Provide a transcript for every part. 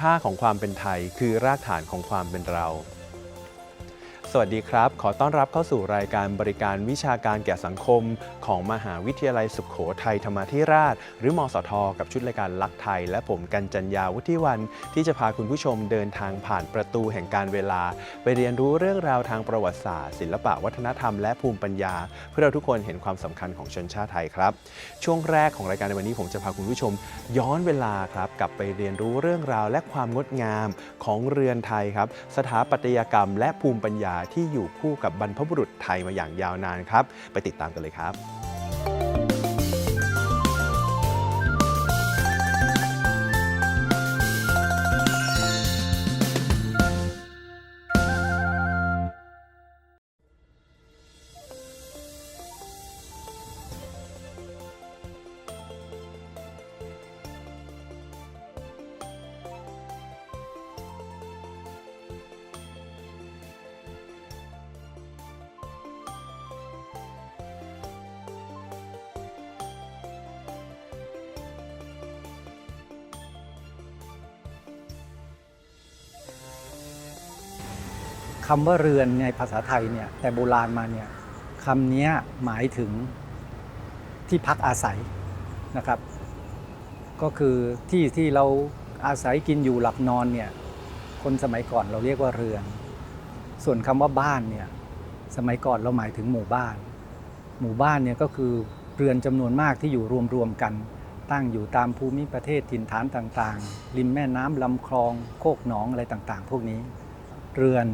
ค่าของความเป็นไทย คือรากฐานของความเป็นเรา สวัสดีครับ ขอต้อนรับเข้าสู่รายการบริการวิชาการแก่สังคม ของมหาวิทยาลัยสุขโขทัยธรรมาธิราช หรือมสท กับชุดรายการลักไทย และผมกันจัญญาวุฒิวัน ที่จะพาคุณผู้ชมเดินทางผ่านประตูแห่งการเวลา ไปเรียนรู้เรื่องราวทางประวัติศาสตร์ ศิลปะวัฒนธรรมและภูมิปัญญา เพื่อเราทุกคนเห็นความสำคัญของชนชาติไทยครับ ช่วงแรกของรายการในวันนี้ผมจะพาคุณผู้ชม ย้อนเวลาครับกลับไปเรียนรู้เรื่องราวและความงดงามของเรือนไทยครับสถาปัตยกรรม และภูมิปัญญาที่อยู่คู่กับบรรพบุรุษไทยมาอย่างยาวนานครับ ไปติดตามกันเลยครับ คำว่าเรือนในภาษาไทยเนี่ยแต่โบราณมาเนี่ยคำนี้หมายถึงที่พักอาศัยนะครับ ก็คือที่ที่เราอาศัยกินอยู่หลับนอนเนี่ยคนสมัยก่อนเราเรียกว่าเรือน ส่วนคำว่าบ้านเนี่ยสมัยก่อนเราหมายถึงหมู่บ้าน หมู่บ้านเนี่ยก็คือเรือนจำนวนมากที่อยู่รวมๆกัน ตั้งอยู่ตามภูมิประเทศถิ่นฐานต่างๆ ริมแม่น้ำลำคลองโคกหนองอะไรต่างๆ พวกนี้ เรือน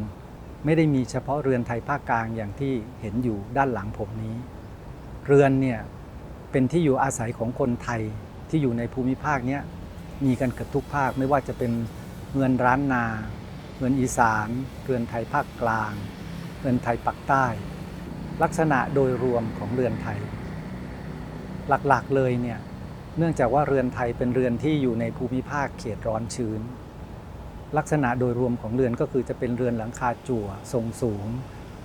ไม่ได้มีเฉพาะเรือนไทยภาคกลางอย่างที่เห็นอยู่ด้านหลังผมนี้ เรือนเนี่ยเป็นที่อยู่อาศัยของคนไทยที่อยู่ในภูมิภาคเนี้ยมีกันเกือบทุกภาคไม่ว่าจะเป็นเรือนร้านนาเรือนอีสานเรือนไทยภาคกลางเรือนไทยปักใต้ ลักษณะโดยรวมของเรือนไทย หลักๆเลยเนี่ยเนื่องจากว่าเรือนไทยเป็นเรือนที่อยู่ในภูมิภาคเขตร้อนชื้น ลักษณะโดยรวมของเรือนก็คือจะเป็นเรือนหลังคาจั่วทรงสูง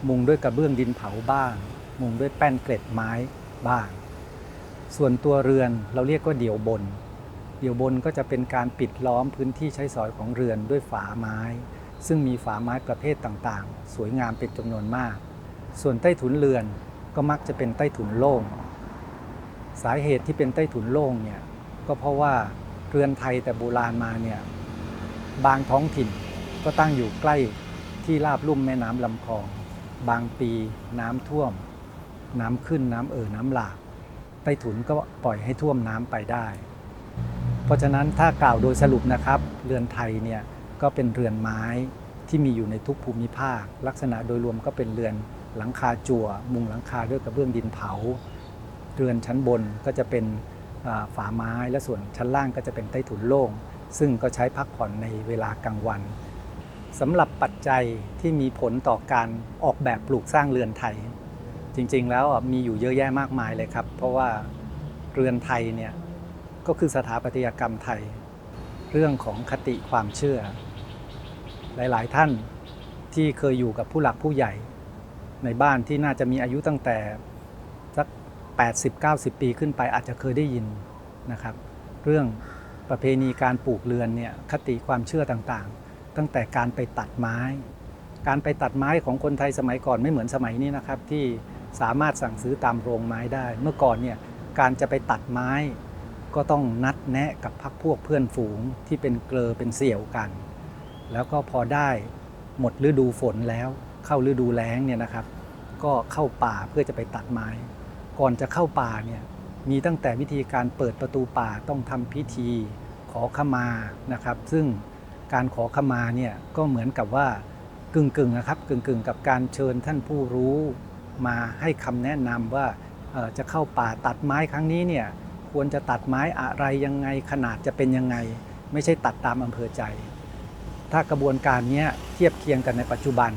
มุงด้วยกระเบื้องดินเผาบ้าง มุงด้วยแป้นเกล็ดไม้บ้าง ส่วนตัวเรือนเราเรียกว่าเดี่ยวบน เดี่ยวบนก็จะเป็นการปิดล้อมพื้นที่ใช้สอยของเรือนด้วยฝาไม้ ซึ่งมีฝาไม้ประเภทต่างๆ สวยงามเป็นจำนวนมาก ส่วนใต้ถุนเรือนก็มักจะเป็นใต้ถุนโล่ง สาเหตุที่เป็นใต้ถุนโล่งเนี่ยก็เพราะว่าเรือนไทยแต่โบราณมาเนี่ย บางท้องถิ่นก็ตั้งอยู่ใกล้ที่ราบลุ่มแม่น้ำลำคลอง บางปีน้ำท่วม น้ำขึ้นน้ำเอ่อน้ำหลากใต้ถุนก็ปล่อยให้ท่วมน้ำไปได้ เพราะฉะนั้นถ้ากล่าวโดยสรุปนะครับ เรือนไทยเนี่ยก็เป็นเรือนไม้ที่มีอยู่ในทุกภูมิภาค ลักษณะโดยรวมก็เป็นเรือนหลังคาจั่ว มุงหลังคาด้วยกระเบื้องดินเผา เรือนชั้นบนก็จะเป็นฝาไม้และส่วนชั้นล่างก็จะเป็นใต้ถุนโล่ง ซึ่งก็ใช้พักผ่อนในเวลากลางวันสำหรับปัจจัยที่มีผลต่อการออกแบบปลูกสร้างเรือนไทย จริงๆแล้วมีอยู่เยอะแยะมากมายเลยครับ เพราะว่าเรือนไทยเนี่ยก็คือสถาปัตยกรรมไทย เรื่องของคติความเชื่อ หลายๆท่านที่เคยอยู่กับผู้หลักผู้ใหญ่ ในบ้านที่น่าจะมีอายุตั้งแต่สัก 80-90 ปีขึ้นไปอาจจะเคยได้ยินนะครับ เรื่อง ประเพณีการปลูกเรือนเนี่ยคติความเชื่อต่างๆ ตั้งแต่การไปตัดไม้ การไปตัดไม้ของคนไทยสมัยก่อนไม่เหมือนสมัยนี้นะครับ ที่สามารถสั่งซื้อตามโรงไม้ได้ เมื่อก่อนเนี่ยการจะไปตัดไม้ ก็ต้องนัดแนะกับพักพวกเพื่อนฝูงที่เป็นเกลอเป็นเสี่ยวกัน แล้วก็พอได้หมดฤดูฝนแล้ว เข้าฤดูแล้งเนี่ยนะครับ ก็เข้าป่าเพื่อจะไปตัดไม้ ก่อนจะเข้าป่าเนี่ย มีตั้งแต่วิธีการเปิดประตูป่าต้องทำพิธีขอขมานะครับ ซึ่งการขอขมาเนี่ยก็เหมือนกับว่ากึ่งๆนะครับกึ่งๆกับการเชิญท่านผู้รู้มาให้คำแนะนำว่าจะเข้าป่าตัดไม้ครั้งนี้เนี่ยควรจะตัดไม้อะไรยังไงขนาดจะเป็นยังไง ไม่ใช่ตัดตามอำเภอใจ ถ้ากระบวนการนี้เทียบเคียงกันในปัจจุบัน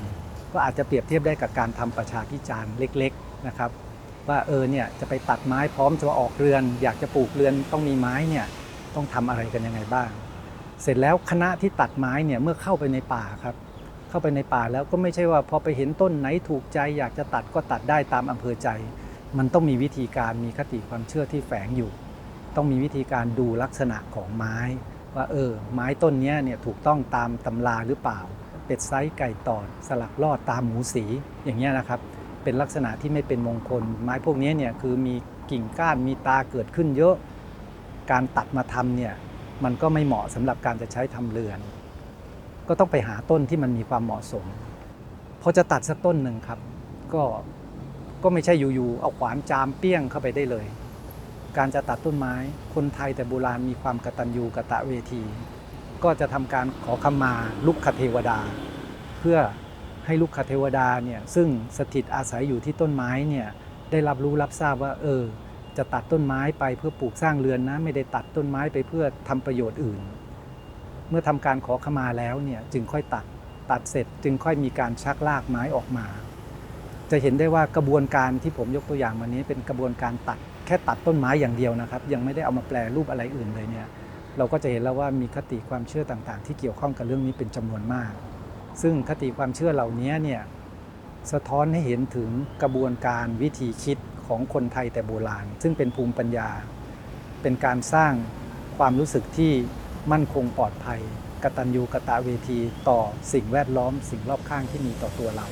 ก็อาจจะเปรียบเทียบได้กับการทำประชาพิจารณ์เล็ก ๆ นะครับ ว่าเออเนี่ยจะไปตัดไม้พร้อมจะออกเรือน อยากจะปลูกเรือนต้องมีไม้เนี่ยต้องทำอะไรกันยังไงบ้าง เสร็จแล้วคณะที่ตัดไม้เนี่ยเมื่อเข้าไปในป่าครับ เข้าไปในป่าแล้วก็ไม่ใช่ว่าพอไปเห็นต้นไหนถูกใจ อยากจะตัดก็ตัดได้ตามอำเภอใจ มันต้องมีวิธีการมีคติความเชื่อที่แฝงอยู่ ต้องมีวิธีการดูลักษณะของไม้ ว่าเออ ไม้ต้นนี้เนี่ยถูกต้องตามตำราหรือเปล่า เป็ดไซส์ไก่ตอดสลักลอดตามหมูสีอย่างเงี้ยนะครับ เป็นลักษณะที่ไม่เป็นมงคล ไม้พวกนี้เนี่ยคือมีกิ่งก้านมีตาเกิดขึ้นเยอะ การตัดมาทำเนี่ยมันก็ไม่เหมาะสำหรับการจะใช้ทำเรือน ก็ต้องไปหาต้นที่มันมีความเหมาะสมพอจะตัดสักต้นหนึ่งครับ ก็ก็ไม่ใช่อยู่ๆเอาขวานจามเปี้ยงเข้าไปได้เลย การจะตัดต้นไม้ คนไทยแต่โบราณมีความกตัญญูกะตะเวที ก็จะทำการขอขมาลุกขเทวดา เพื่อ ให้ลุกขเทวดาเนี่ยซึ่งสถิตอาศัยอยู่ที่ต้นไม้เนี่ยได้รับรู้รับทราบว่าเออจะตัดต้นไม้ไปเพื่อปลูกสร้างเรือนนะไม่ได้ตัดต้นไม้ไปเพื่อทำประโยชน์อื่น เมื่อทำการขอขมาแล้วเนี่ยจึงค่อยตัดตัดเสร็จจึงค่อยมีการชักลากไม้ออกมา จะเห็นได้ว่ากระบวนการที่ผมยกตัวอย่างมานี้เป็นกระบวนการตัดแค่ตัดต้นไม้อย่างเดียวนะครับ ยังไม่ได้เอามาแปลรูปอะไรอื่นเลยเนี่ยเราก็จะเห็นแล้วว่ามีคติความเชื่อต่างๆ ที่เกี่ยวข้องกับเรื่องนี้เป็นจำนวนมาก ซึ่งคติความเชื่อเหล่านี้เนี่ยสะท้อนให้เห็นถึงกระบวนการวิธีคิดของคนไทยแต่โบราณ ซึ่งเป็นภูมิปัญญา เป็นการสร้างความรู้สึกที่มั่นคงปลอดภัย กตัญญูกะตะเวทีต่อสิ่งแวดล้อม สิ่งรอบข้างที่มีต่อตัวเรา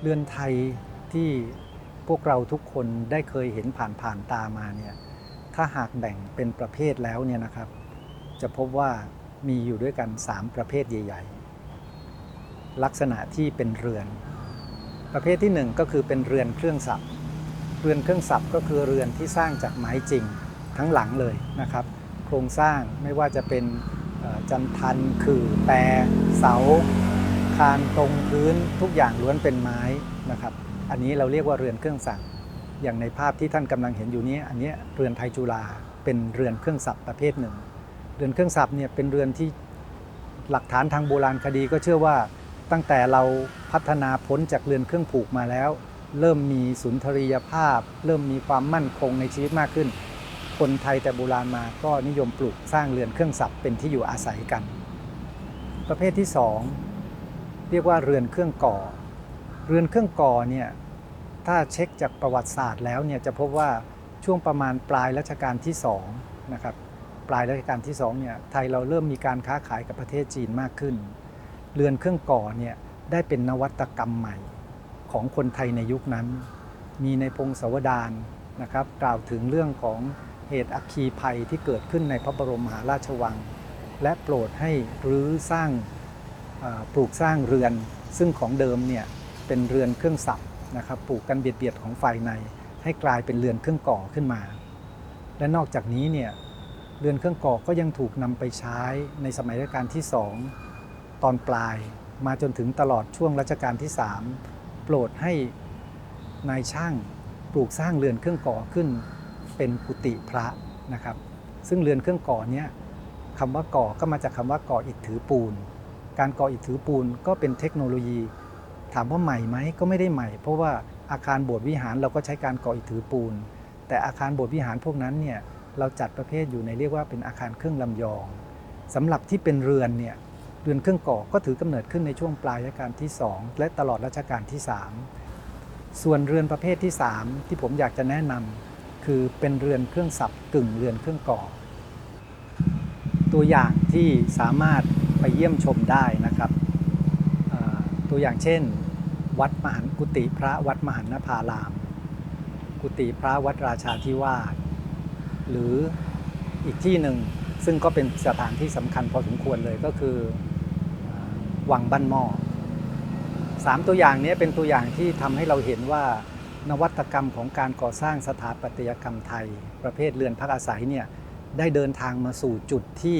เรือนไทยที่พวกเราทุกคนได้เคยเห็นผ่านผ่านๆตามาเนี่ยถ้าหากแบ่งเป็นประเภทแล้วเนี่ยนะครับ จะพบว่ามีอยู่ด้วยกัน 3 ประเภทใหญ่ ๆ ลักษณะที่เป็นเรือน ประเภทที่ 1 ก็คือเป็นเรือนเครื่องสับเรือนเครื่องสับก็คือเรือนที่สร้างจากไม้จริงทั้งหลังเลยนะครับ โครงสร้างไม่ว่าจะเป็นจันทันคือแปรเสา คานตรงพื้นทุกอย่างล้วนเป็นไม้นะครับ อันนี้เราเรียกว่าเรือนเครื่องสับอย่างในภาพที่ท่านกำลังเห็นอยู่นี้ อันนี้เรือนไทยจุฬาเป็นเรือนเครื่องสับประเภทหนึ่ง เรือนเครื่องสับเนี่ยเป็นเรือนที่หลักฐานทางโบราณคดีก็เชื่อว่าตั้งแต่เราพัฒนาพ้นจากเรือนเครื่องผูกมาแล้ว เริ่มมีสุนทรียภาพ เริ่มมีความมั่นคงในชีวิตมากขึ้น คนไทยแต่โบราณมาก็นิยมปลูกสร้างเรือนเครื่องสับเป็นที่อยู่อาศัยกัน ประเภทที่สอง เรียกว่าเรือนเครื่องก่อ เรือนเครื่องก่อเนี่ยถ้าเช็คจากประวัติศาสตร์แล้วเนี่ยจะพบว่าช่วงประมาณปลายรัชกาลที่2นะครับปลายรัชกาลที่2เนี่ยไทยเราเริ่มมีการค้าขายกับประเทศจีนมากขึ้น เรือนเครื่องก่อเนี่ยได้เป็นนวัตกรรมใหม่ของคนไทยในยุคนั้น มีในพงศาวดารนะครับกล่าวถึงเรื่องของเหตุอัคคีภัยที่เกิดขึ้นในพระบรมมหาราชวัง และโปรดให้รื้อสร้าง ปลูกสร้างเรือน ซึ่งของเดิมเนี่ยเป็นเรือนเครื่องสับนะครับปลูกกันเบียดๆของไฟใน ให้กลายเป็นเรือนเครื่องก่อขึ้นมา และนอกจากนี้เนี่ยเรือนเครื่องก่อก็ยังถูกนำไปใช้ในสมัยรัชกาลที่สองตอนปลายมาจนถึงตลอดช่วงรัชกาลที่สามโปรดให้นายช่างปลูกสร้างเรือนเครื่องก่อขึ้นเป็นกุฏิพระนะครับ ซึ่งเรือนเครื่องก่อเนี้ยคำว่าก่อก็มาจากคำว่าก่ออิฐถือปูน การก่ออิฐถือปูนก็เป็นเทคโนโลยี ถามว่าใหม่ไหมก็ไม่ได้ใหม่ เพราะว่าอาคารโบสถ์วิหารเราก็ใช้การก่ออิฐถือปูน แต่อาคารโบสถ์วิหารพวกนั้นเนี่ยเราจัดประเภทอยู่ในเรียกว่าเป็นอาคารเครื่องลำยองสำหรับที่เป็นเรือนเนี่ยเรือนเครื่องก่อก็ถือกำเนิดขึ้นในช่วงปลายรัชกาลที่ 2 และตลอดรัชกาลที่ 3 ส่วนเรือนประเภทที่ 3 ที่ผมอยากจะแนะนำคือเป็นเรือนเครื่องสับกึ่งเรือนเครื่องก่อ ตัวอย่างที่สามารถ ไปเยี่ยมชมได้นะครับตัวอย่างเช่น วัดมหันกุฏิพระวัดมหันนภาราม กุฏิพระวัดราชาธิวาสหรืออีกที่หนึ่งซึ่งก็เป็นสถานที่สำคัญพอสมควรเลยก็คือวังบ้านหม้อสามตัวอย่างนี้เป็นตัวอย่างที่ทำให้เราเห็นว่านวัตกรรมของการก่อสร้างสถาปัตยกรรมไทย ประเภทเรือนพักอาศัยเนี่ยได้เดินทางมาสู่จุดที่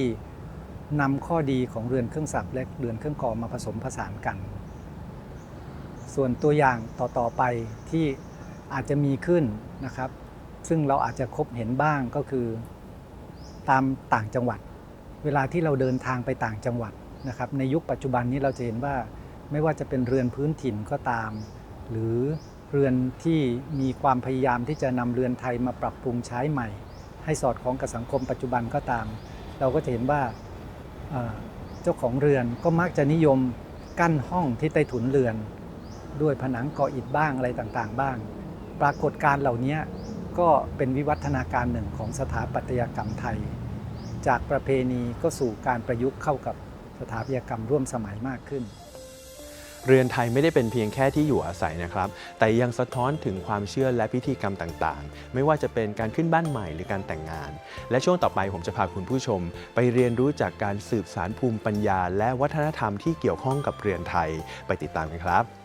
นำข้อดีของเรือนเครื่องสับและเรือนเครื่องกอมาผสมผสานกัน ส่วนตัวอย่างต่อๆไปที่อาจจะมีขึ้นนะครับ ซึ่งเราอาจจะคบเห็นบ้างก็คือ ตามต่างจังหวัด เวลาที่เราเดินทางไปต่างจังหวัดนะครับ ในยุคปัจจุบันนี้เราจะเห็นว่าไม่ว่าจะเป็นเรือนพื้นถิ่นก็ตาม หรือเรือนที่มีความพยายามที่จะนำเรือนไทยมาปรับปรุงใช้ใหม่ ให้สอดคล้องกับสังคมปัจจุบันก็ตาม เราก็จะเห็นว่า เจ้าของเรือนก็มักจะนิยมกั้นห้องที่ใต้ถุนเรือน ด้วยผนังก่ออิฐบ้างอะไรต่างๆ บ้าง ปรากฏการเหล่านี้ก็เป็นวิวัฒนาการหนึ่งของสถาปัตยกรรมไทย จากประเพณีก็สู่การประยุกต์เข้ากับสถาปัตยกรรมร่วมสมัยมากขึ้น เรือนไทยไม่ได้เป็นเพียงแค่ที่อยู่อาศัยนะครับ แต่ยังสะท้อนถึงความเชื่อและพิธีกรรมต่างๆ ไม่ว่าจะเป็นการขึ้นบ้านใหม่หรือการแต่งงาน และช่วงต่อไปผมจะพาคุณผู้ชม ไปเรียนรู้จากการสืบสารภูมิปัญญา และวัฒนธรรมที่เกี่ยวข้องกับเรือนไทย ไปติดตามกันครับ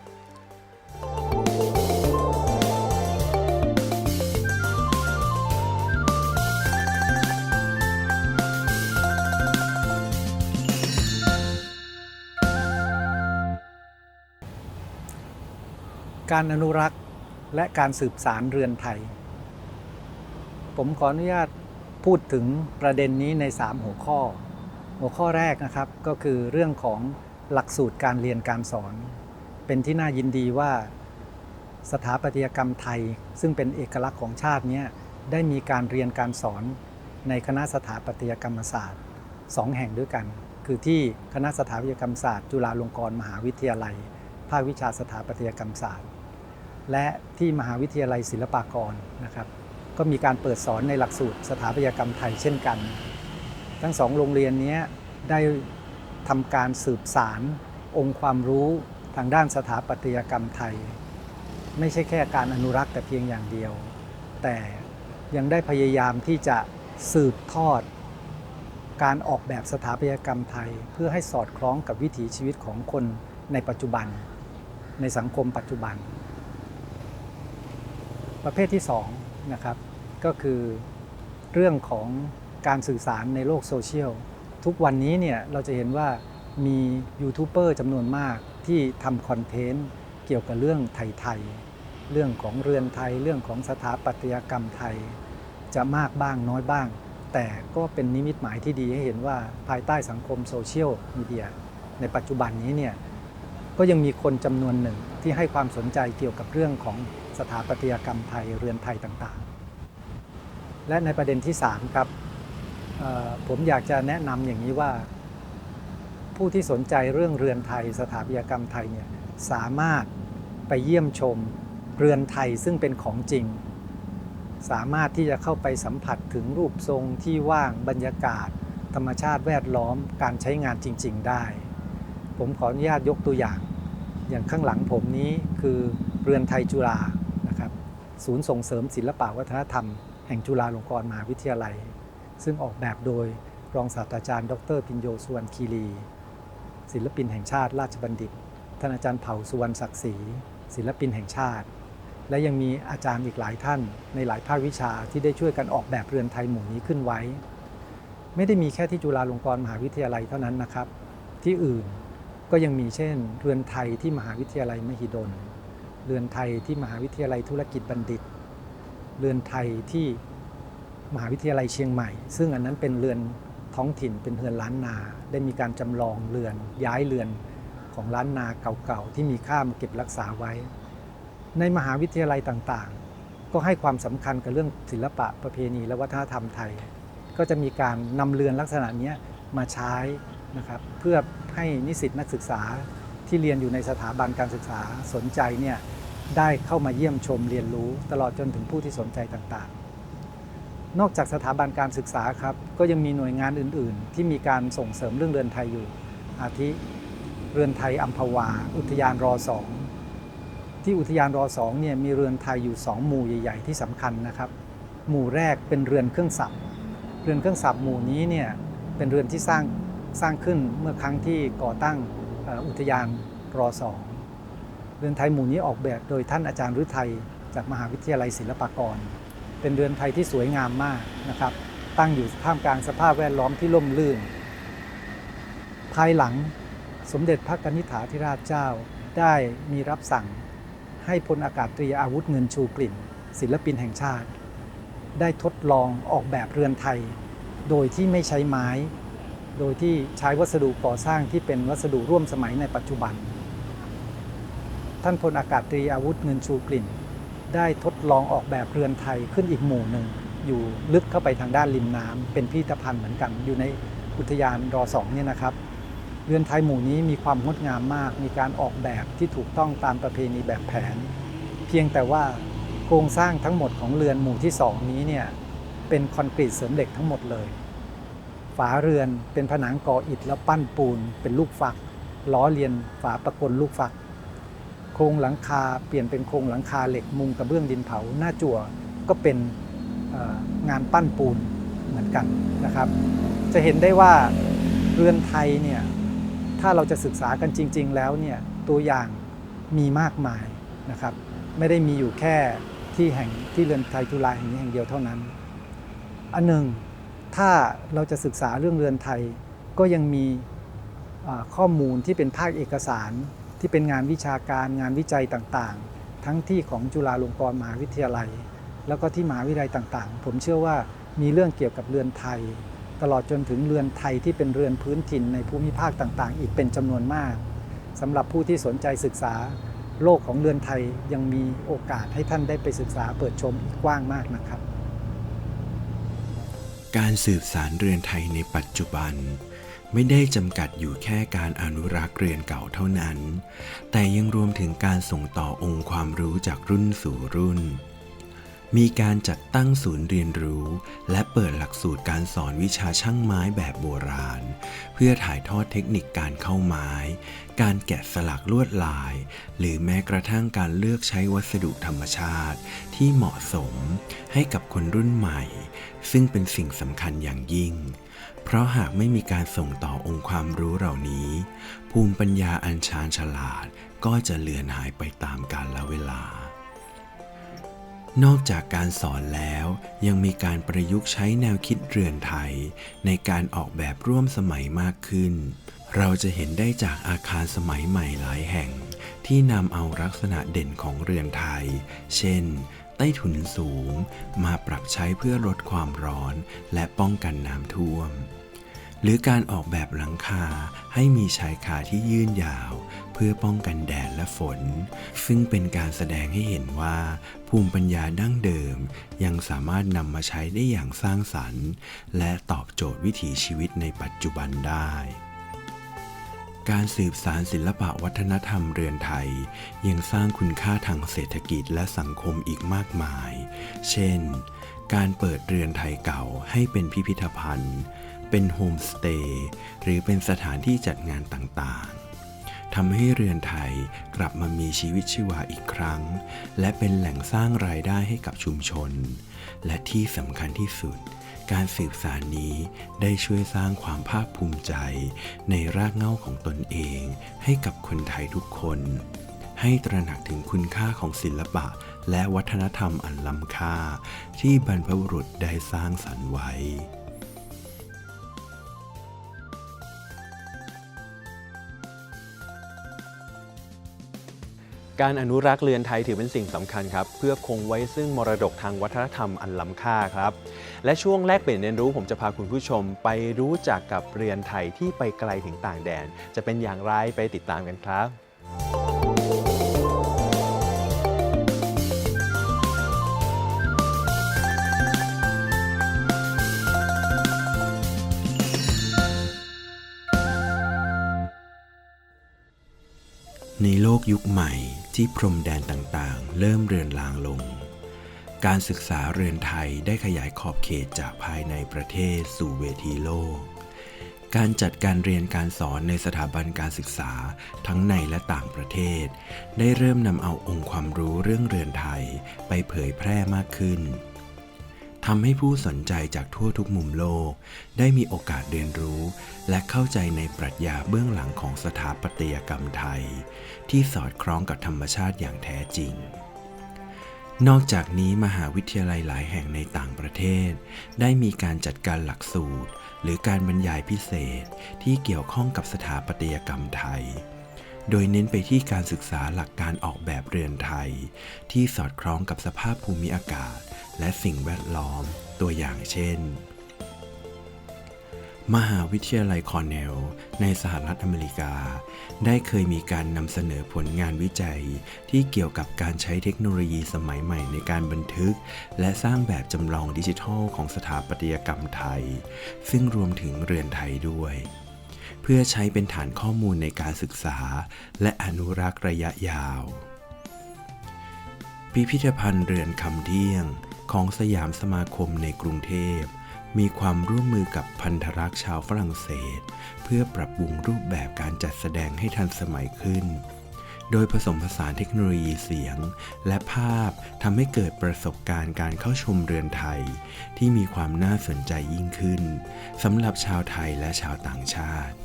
การอนุรักษ์และการสืบสารเรือนไทย ผมขออนุญาตพูดถึงประเด็นนี้ใน 3 หัวข้อ หัวข้อแรกนะครับก็คือเรื่องของหลักสูตรการเรียนการสอน เป็นที่น่ายินดีว่า สถาปัตยกรรมไทย ซึ่งเป็นเอกลักษณ์ของชาติเนี้ได้มีการเรียนการสอนในคณะสถาปัตยกรรมศาสตร์สองแห่งด้วยกัน คือที่คณะสถาปัตยกรรมศาสตร์ จุฬาลงกรณ์มหาวิทยาลัย ภาควิชาสถาปัตยกรรมศาสตร์ และที่มหาวิทยาลัยศิลปากรนะครับก็มีการเปิดสอนในหลักสูตรสถาปัตยกรรมไทยเช่นกัน ทั้งสองโรงเรียนนี้ได้ทำการสืบสารองค์ความรู้ทางด้านสถาปัตยกรรมไทย ไม่ใช่แค่การอนุรักษ์แต่เพียงอย่างเดียว แต่ยังได้พยายามที่จะสืบทอด การออกแบบสถาปัตยกรรมไทย เพื่อให้สอดคล้องกับวิถีชีวิตของคนในปัจจุบัน ในสังคมปัจจุบัน ประเภทที่2นะครับก็คือเรื่องของการสื่อสารในโลกโซเชียลทุกวันนี้เนี่ยเราจะเห็นว่ามียูทูบเบอร์จำนวนมากที่ทำคอนเทนต์เกี่ยวกับเรื่องไทยๆเรื่องของเรือนไทย เรื่องของสถาปัตยกรรมไทย จะมากบ้างน้อยบ้าง แต่ก็เป็นนิมิตหมายที่ดีให้เห็นว่าภายใต้สังคมโซเชียลมีเดียในปัจจุบันนี้เนี่ยก็ยังมีคนจำนวนหนึ่งที่ให้ความสนใจเกี่ยวกับเรื่องของ สถาปัตยกรรมไทยเรือนไทยต่างๆ และในประเด็นที่ 3 ครับผมอยากจะแนะนำอย่างนี้ว่า ผู้ที่สนใจเรื่องเรือนไทย สถาปัตยกรรมไทยเนี่ยสามารถไปเยี่ยมชมเรือนไทยซึ่งเป็นของจริง สามารถที่จะเข้าไปสัมผัสถึงรูปทรงที่ว่างบรรยากาศ ธรรมชาติแวดล้อมการใช้งานจริง ๆ ได้ ผมขออนุญาตยกตัวอย่าง อย่างข้างหลังผมนี้คือเรือนไทยจุฬา ศูนย์ส่งเสริมศิลปวัฒนธรรมแห่งจุฬาลงกรณ์มหาวิทยาลัย ซึ่งออกแบบโดยรองศาสตราจารย์ ดรพิญโยสุวรรณคีรี ศิลปินแห่งชาติ ราชบัณฑิตท่านอาจารย์เผ่าสุวรรณศักดิ์ศรีศิลปินแห่งชาติ และยังมีอาจารย์อีกหลายท่าน ในหลายภาควิชาที่ได้ช่วยกันออกแบบเรือนไทยหมู่นี้ขึ้นไว้ ไม่ได้มีแค่ที่จุฬาลงกรณ์มหาวิทยาลัยเท่านั้นนะครับ ที่อื่นก็ยังมีเช่น เรือนไทยที่มหาวิทยาลัยมหิดล เรือนไทยที่มหาวิทยาลัยธุรกิจบัณฑิต เรือนไทยที่มหาวิทยาลัยเชียงใหม่ ซึ่งอันนั้นเป็นเรือนท้องถิ่นเป็นเรือนล้านนา ได้มีการจำลองเรือนย้ายเรือนของล้านนาเก่าๆที่มีค่ามาเก็บรักษาไว้ ในมหาวิทยาลัยต่างๆ ก็ให้ความสำคัญกับเรื่องศิลปะประเพณีและวัฒนธรรมไทย ก็จะมีการนำเรือนลักษณะนี้มาใช้นะครับเพื่อให้นิสิตนักศึกษาที่เรียนอยู่ในสถาบันการศึกษาสนใจเนี่ย ได้เข้ามาเยี่ยมชมเรียนรู้ตลอดจนถึงผู้ที่สนใจต่างๆ นอกจากสถาบันการศึกษาครับก็ยังมีหน่วยงานอื่น ๆ ที่มีการส่งเสริมเรื่องเรือนไทยอยู่ อาทิเรือนไทยอัมพวา อุทยานรอสองที่อุทยานรอสองเนี่ยมีเรือนไทยอยู่ 2 หมู่ใหญ่ ๆ ที่สำคัญนะครับ หมู่แรกเป็นเรือนเครื่องสับเรือนเครื่องสับหมู่นี้เนี่ยเป็นเรือนที่สร้างสร้างขึ้นเมื่อครั้งที่ก่อตั้งอุทยานรอสอง เรือนไทยหมู่นี้ออกแบบโดยท่านอาจารย์ฤทัยจากมหาวิทยาลัยศิลปากร เป็นเรือนไทยที่สวยงามมากนะครับ ตั้งอยู่ท่ามกลางสภาพแวดล้อมที่ร่มรื่น ภายหลังสมเด็จพระกนิษฐาธิราชเจ้าได้มีรับสั่งให้พลอากาศตรีอาวุธเงินชูกลิ่น ศิลปินแห่งชาติ ได้ทดลองออกแบบเรือนไทย โดยที่ไม่ใช้ไม้ โดยที่ใช้วัสดุก่อสร้างที่เป็นวัสดุร่วมสมัยในปัจจุบัน ท่านพลอากาศตรีอาวุธเงินชูกลิ่น ได้ทดลองออกแบบเรือนไทยขึ้นอีกหมู่หนึ่ง อยู่ลึกเข้าไปทางด้านริมน้ำเป็นพิพิธภัณฑ์เหมือนกัน อยู่ในอุทยานรอสองเนี่ยนะครับ เรือนไทยหมู่นี้มีความงดงามมาก มีการออกแบบที่ถูกต้องตามประเพณีแบบแผน เพียงแต่ว่าโครงสร้างทั้งหมดของเรือนหมู่ที่สองนี้เนี่ยเป็นคอนกรีตเสริมเหล็กทั้งหมดเลย ฝาเรือนเป็นผนังก่ออิฐแล้วปั้นปูนเป็นลูกฟัก ล้อเลียนฝาประกลลูกฟัก โครงหลังคาเปลี่ยนเป็นโครงหลังคาเหล็กมุงกระเบื้องดินเผาหน้าจั่วก็เป็นงานปั้นปูนเหมือนกันนะครับ จะเห็นได้ว่าเรือนไทยเนี่ยถ้าเราจะศึกษากันจริง ๆ แล้วเนี่ยตัวอย่างมีมากมายนะครับ ไม่ได้มีอยู่แค่ที่แห่งที่เรือนไทยจุฬาแห่งนี้แห่งเดียวเท่านั้น อันหนึ่งถ้าเราจะศึกษาเรื่องเรือนไทยก็ยังมีข้อมูลที่เป็นภาคเอกสาร ที่เป็นงานวิชาการงานวิจัยต่างๆ ทั้งที่ของจุฬาลงกรณ์มหาวิทยาลัย แล้วก็ที่มหาวิทยาลัยต่างๆ ผมเชื่อว่ามีเรื่องเกี่ยวกับเรือนไทย ตลอดจนถึงเรือนไทยที่เป็นเรือนพื้นถิ่นในภูมิภาคต่างๆ อีกเป็นจำนวนมากสำหรับผู้ที่สนใจศึกษา โลกของเรือนไทยยังมีโอกาสให้ท่านได้ไปศึกษาเปิดชมอีกกว้างมากนะครับ การสืบสารเรือนไทยในปัจจุบัน ไม่ได้จำกัดอยู่แค่การอนุรักษ์เรือนเก่าเท่านั้น แต่ยังรวมถึงการส่งต่อองค์ความรู้จากรุ่นสู่รุ่น มีการจัดตั้งศูนย์เรียนรู้ และเปิดหลักสูตรการสอนวิชาช่างไม้แบบโบราณ เพื่อถ่ายทอดเทคนิคการเข้าไม้ การแกะสลักลวดลาย หรือแม้กระทั่งการเลือกใช้วัสดุธรรมชาติ ที่เหมาะสมให้กับคนรุ่นใหม่ ซึ่งเป็นสิ่งสำคัญอย่างยิ่ง เพราะหากไม่มีการส่งต่อองค์ความรู้เหล่านี้ ภูมิปัญญาอันชาญฉลาดก็จะเลือนหายไปตามกาลเวลา นอกจากการสอนแล้วยังมีการประยุกต์ใช้แนวคิดเรือนไทย ในการออกแบบร่วมสมัยมากขึ้น เราจะเห็นได้จากอาคารสมัยใหม่หลายแห่ง ที่นำเอาลักษณะเด่นของเรือนไทย เช่น ใต้ถุนสูง มาปรับใช้เพื่อลดความร้อนและป้องกันน้ำท่วม หรือการออกแบบหลังคาให้มีชายคาที่ยื่นยาว เพื่อป้องกันแดดและฝน ซึ่งเป็นการแสดงให้เห็นว่า ภูมิปัญญาดั้งเดิม ยังสามารถนำมาใช้ได้อย่างสร้างสรรค์ และตอบโจทย์วิถีชีวิตในปัจจุบันได้การสืบสารศิลปะวัฒนธรรมเรือนไทย ยังสร้างคุณค่าทางเศรษฐกิจและสังคมอีกมากมาย เช่น การเปิดเรือนไทยเก่าให้เป็นพิพิธภัณฑ์ เป็นโฮมสเตย์หรือเป็นสถานที่จัดงานต่างๆทำให้เรือนไทยกลับมามีชีวิตชีวาอีกครั้ง และเป็นแหล่งสร้างรายได้ให้กับชุมชน และที่สำคัญที่สุด การสืบสารนี้ได้ช่วยสร้างความภาคภูมิใจ ในรากเหง้าของตนเองให้กับคนไทยทุกคน ให้ตระหนักถึงคุณค่าของศิลปะและวัฒนธรรมอันล้ำค่า ที่บรรพบุรุษได้สร้างสรรค์ไว้ การอนุรักษ์เรือนไทยถือเป็นสิ่งสำคัญครับ เพื่อคงไว้ซึ่งมรดกทางวัฒนธรรมอันล้ำค่าครับ และช่วงแรกเปลี่ยนเรียนรู้ผมจะพาคุณผู้ชมไปรู้จักกับเรือนไทยที่ไปไกลถึงต่างแดน จะเป็นอย่างไรไปติดตามกันครับในโลกยุคใหม่ ที่พรมแดนต่างๆ เริ่มเรือนลางลง การศึกษาเรือนไทยได้ขยายขอบเขตจากภายในประเทศสู่เวทีโลก การจัดการเรียนการสอนในสถาบันการศึกษาทั้งในและต่างประเทศ ได้เริ่มนำเอาองค์ความรู้เรื่องเรือนไทยไปเผยแพร่มากขึ้น ทำให้ผู้สนใจจากทั่วทุกมุมโลก ได้มีโอกาสเรียนรู้ และเข้าใจในปรัชญาเบื้องหลังของสถาปัตยกรรมไทย ที่สอดคล้องกับธรรมชาติอย่างแท้จริง นอกจากนี้มหาวิทยาลัยหลายแห่งในต่างประเทศ ได้มีการจัดการหลักสูตร หรือการบรรยายพิเศษที่เกี่ยวข้องกับสถาปัตยกรรมไทยโดยเน้นไปที่การศึกษาหลักการออกแบบเรือนไทย ที่สอดคล้องกับสภาพภูมิอากาศ และสิ่งแวดล้อมตัวอย่างเช่น มหาวิทยาลัยคอร์เนลในสหรัฐอเมริกา ได้เคยมีการนำเสนอผลงานวิจัย ที่เกี่ยวกับการใช้เทคโนโลยีสมัยใหม่ในการบันทึก และสร้างแบบจำลองดิจิทัลของสถาปัตยกรรมไทย ซึ่งรวมถึงเรือนไทยด้วยเพื่อใช้เป็นฐานข้อมูลในการศึกษา และอนุรักษ์ระยะยาว พิพิธภัณฑ์เรือนคำเที่ยง ของสยามสมาคมในกรุงเทพ มีความร่วมมือกับพันธรักษ์ชาวฝรั่งเศส เพื่อปรับปรุงรูปแบบการจัดแสดงให้ทันสมัยขึ้น โดยผสมผสานเทคโนโลยีเสียง และภาพทำให้เกิดประสบการณ์การเข้าชมเรือนไทย ที่มีความน่าสนใจยิ่งขึ้นสำหรับชาวไทยและชาวต่างชาติ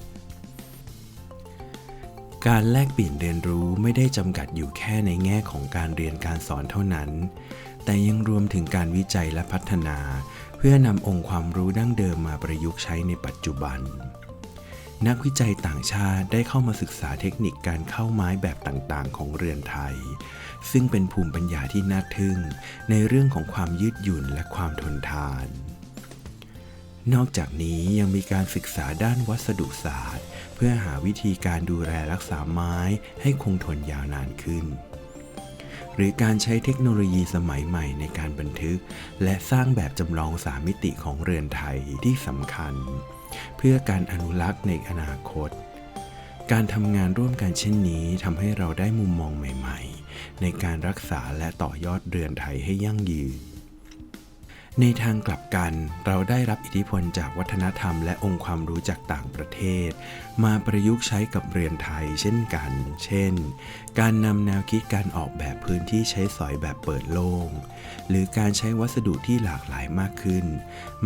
การแลกเปลี่ยนเรียนรู้ไม่ได้จำกัดอยู่แค่ในแง่ของการเรียนการสอนเท่านั้น แต่ยังรวมถึงการวิจัยและพัฒนา เพื่อนำองค์ความรู้ดั้งเดิมมาประยุกต์ใช้ในปัจจุบัน นักวิจัยต่างชาติได้เข้ามาศึกษาเทคนิคการเข้าไม้แบบต่างๆ ของเรือนไทย ซึ่งเป็นภูมิปัญญาที่น่าทึ่งในเรื่องของความยืดหยุ่นและความทนทาน นอกจากนี้ยังมีการศึกษาด้านวัสดุศาสตร์ เพื่อหาวิธีการดูแลรักษาไม้ให้คงทนยาวนานขึ้น หรือการใช้เทคโนโลยีสมัยใหม่ในการบันทึก และสร้างแบบจำลองสามมิติของเรือนไทยที่สำคัญ เพื่อการอนุรักษ์ในอนาคต การทำงานร่วมกันเช่นนี้ทำให้เราได้มุมมองใหม่ ๆ ในการรักษาและต่อยอดเรือนไทยให้ยั่งยืน ในทางกลับกันเราได้รับอิทธิพลจากวัฒนธรรมและองค์ความรู้จากต่างประเทศ มาประยุกต์ใช้กับเรือนไทยเช่นกัน เช่น การนำแนวคิดการออกแบบพื้นที่ใช้สอยแบบเปิดโล่ง หรือการใช้วัสดุที่หลากหลายมากขึ้น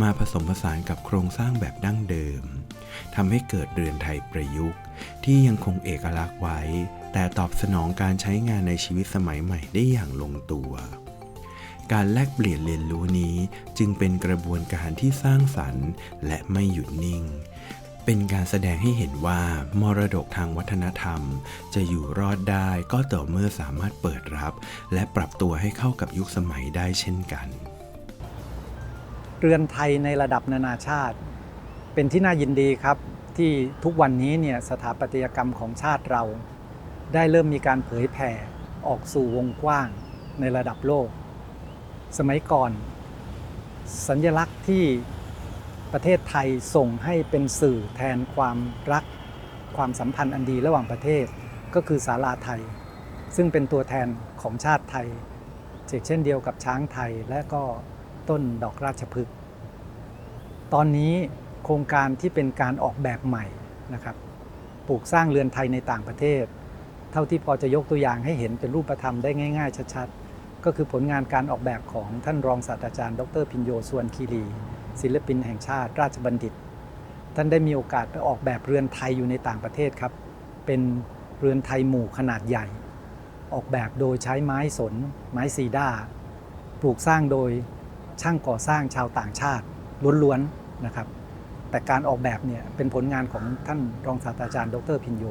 มาผสมผสานกับโครงสร้างแบบดั้งเดิมทำให้เกิดเรือนไทยประยุกต์ ที่ยังคงเอกลักษณ์ไว้ แต่ตอบสนองการใช้งานในชีวิตสมัยใหม่ได้อย่างลงตัว การแลกเปลี่ยนเรียนรู้นี้จึงเป็นกระบวนการที่สร้างสรรค์ และไม่หยุดนิ่ง เป็นการแสดงให้เห็นว่า มรดกทางวัฒนธรรม จะอยู่รอดได้ก็ต่อเมื่อสามารถเปิดรับ และปรับตัวให้เข้ากับยุคสมัยได้เช่นกัน เรือนไทยในระดับนานาชาติ เป็นที่น่ายินดีครับ ที่ทุกวันนี้เนี่ยสถาปัตยกรรมของชาติเรา ได้เริ่มมีการเผยแผ่ออกสู่วงกว้างในระดับโลก สมัยก่อน สัญลักษณ์ที่ประเทศไทยส่งให้เป็นสื่อแทนความรักความสัมพันธ์อันดีระหว่างประเทศก็คือศาลาไทย ซึ่งเป็นตัวแทนของชาติไทยเช่นเดียวกับช้างไทยและก็ต้นดอกราชพฤกษ์ตอนนี้โครงการที่เป็นการออกแบบใหม่นะครับปลูกสร้างเรือนไทยในต่างประเทศ เท่าที่พอจะยกตัวอย่างให้เห็นเป็นรูปธรรมได้ง่าย ๆ ชัดๆ ก็คือผลงานการออกแบบของท่านรองศาสตราจารย์ ดรพิญโยสวนคีรี ศิลปินแห่งชาติ ราชบัณฑิต ท่านได้มีโอกาสไปออกแบบเรือนไทยอยู่ในต่างประเทศครับ เป็นเรือนไทยหมู่ขนาดใหญ่ ออกแบบโดยใช้ไม้สน ไม้ซีด้าปลูกสร้างโดยช่างก่อสร้างชาวต่างชาติล้วนๆนะครับ แต่การออกแบบเนี่ยเป็นผลงานของท่านรองศาสตราจารย์ ดรพินโย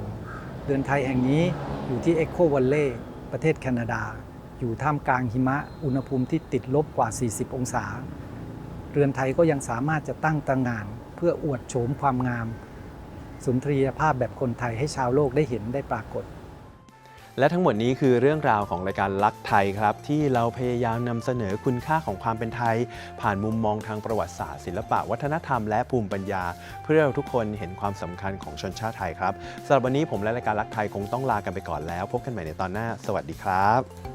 เรือนไทยแห่งนี้อยู่ที่เอ็กโควันเล่ประเทศแคนาดา อยู่ท่ามกลางหิมะอุณหภูมิที่ติดลบกว่า 40 องศา เรือนไทยก็ยังสามารถจะตั้งตระงาน เพื่ออวดโฉมความงาม สุนทรียภาพแบบคนไทยให้ชาวโลกได้เห็นได้ปรากฏและทั้งหมดนี้คือเรื่องราวของรายการลักไทยครับ ที่เราพยายามนำเสนอคุณค่าของความเป็นไทย ผ่านมุมมองทางประวัติศาสตร์ศิลปะวัฒนธรรมและภูมิปัญญา เพื่อเราทุกคนเห็นความสำคัญของชนชาติไทยครับสำหรับวันนี้ผมและรายการลักไทยคงต้องลากันไปก่อนแล้ว พบกันใหม่ในตอนหน้า สวัสดีครับ